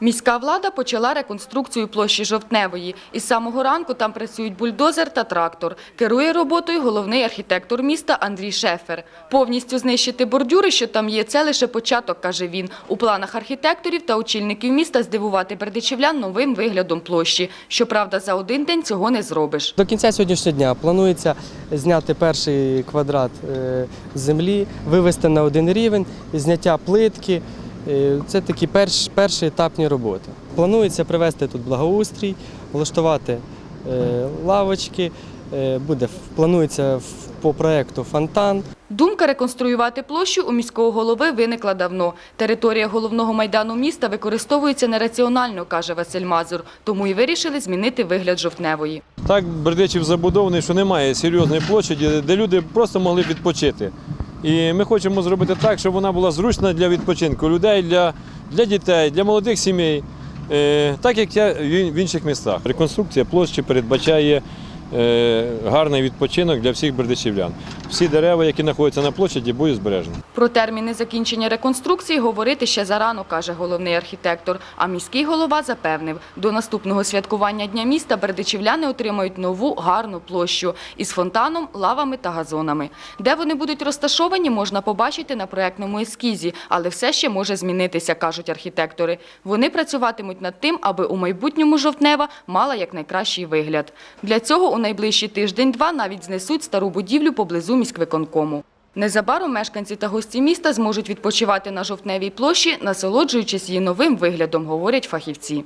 Міська влада почала реконструкцію площі Жовтневої. Із самого ранку там працюють бульдозер та трактор. Керує роботою головний архітектор міста Андрій Шефер. Повністю знищити бордюри, що там є, це лише початок, каже він. У планах архітекторів та очільників міста здивувати бердичівлян новим виглядом площі. Щоправда, за один день цього не зробиш. До кінця сьогоднішнього дня планується зняти перший квадрат е, землі, вивести на один рівень, зняття плитки. Е, Це такі перш, перші етапні роботи. Планується привести тут благоустрій, влаштувати е, лавочки. е, Буде планується в- по проекту фонтан. Думка реконструювати площу у міського голови виникла давно. Територія головного майдану міста використовується нераціонально, каже Василь Мазур, тому і вирішили змінити вигляд жовтневої. Так Бердичів забудований, що немає серйозної площаді, де люди просто могли відпочити. І ми хочемо зробити так, щоб вона була зручна для відпочинку людей, для, для дітей, для молодих сімей, е, так як є в інших містах. Реконструкція площі передбачає е, гарний відпочинок для всіх бердичівлян. Всі дерева, які знаходяться на площаді, будуть збережені. Про терміни закінчення реконструкції говорити ще зарано, каже головний архітектор. А міський голова запевнив, до наступного святкування Дня міста бердичівляни отримають нову гарну площу із фонтаном, лавами та газонами. Де вони будуть розташовані, можна побачити на проектному ескізі, але все ще може змінитися, кажуть архітектори. Вони працюватимуть над тим, аби у майбутньому жовтнева мала якнайкращий вигляд. Для цього у найближчий тиждень-два навіть знесуть стару будівлю поблизу міськвиконкому. Незабаром мешканці та гості міста зможуть відпочивати на жовтневій площі, насолоджуючись її новим виглядом, говорять фахівці.